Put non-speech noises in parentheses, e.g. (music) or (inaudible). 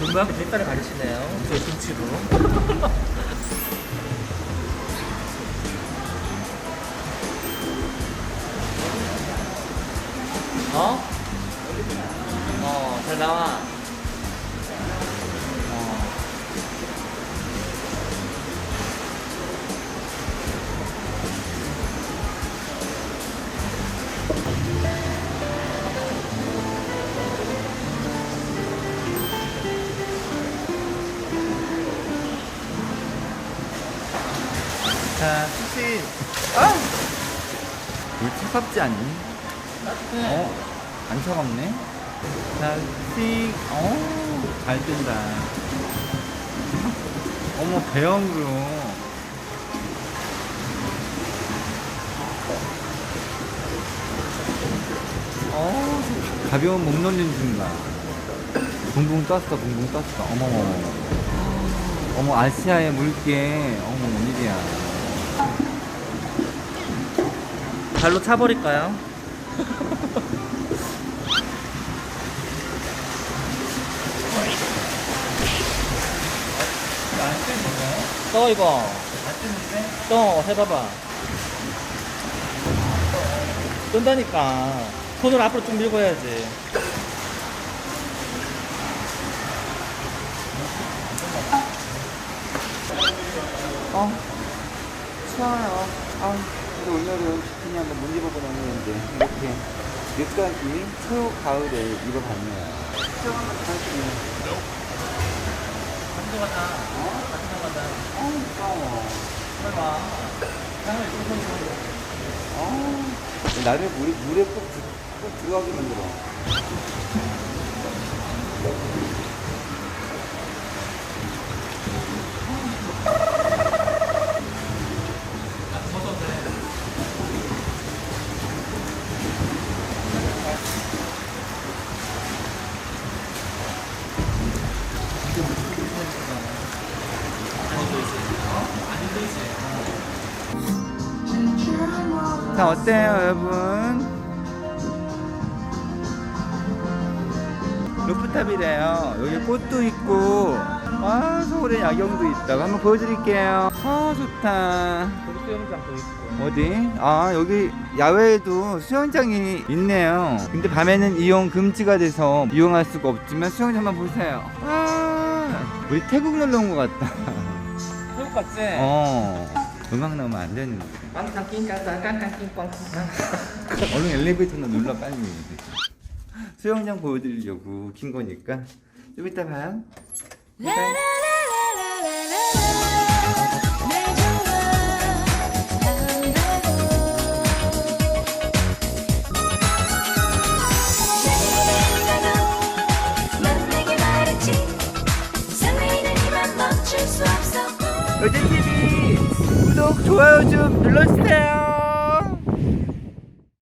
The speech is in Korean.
금방 뒷다리 가리시네요. 저 김치로. (laughs) 어? 어, 잘 나와. 어. 자, 수시. 아! 물 차갑지 않니? 어? 안 차갑네? 자, 수시. 어, 잘 뜬다. 어머, 배영으로. 어, 가벼운 목 놀림 중가. 붕붕 떴어, 붕붕 떴어. 어머머머. 어머, 아시아의 물개. 어머, 웬일이야. 발로 차버릴까요? 떠 이거. 떠 해봐봐. 뜬다니까. 손을 앞으로 쭉 밀고 해야지. 어, 추워요. 아, 근데 오늘은 비키니 한번 못 입어보고 넘었는데 이렇게 늦가기 초 가을에 입어봤네요. 어? 어, 무서워. 향을. 어, 나를 물에, 물에 꼭, 들- 꼭 들어가게 만들어. 자, 어때요, 여러분? 루프탑이래요. 여기 꽃도 있고, 아, 서울에 야경도 있다고. 한번 보여드릴게요. 아, 좋다. 여기 수영장도 있고. 어디? 아, 여기 야외에도 수영장이 있네요. 근데 밤에는 이용 금지가 돼서 이용할 수가 없지만 수영장만 보세요. 아, 우리 태국 놀러 온 것 같다. 태국 같지? 어. 음악 나오면 안 되는데. 깡깡 깡깡 깡깡 깡깡 얼른 엘리베이터나 눌러 빨리. 수영장 보여드리려고 킨 거니까 좀 이따 봐요. 날좋 여자 TV 구독 좋아요 좀 눌러주세요.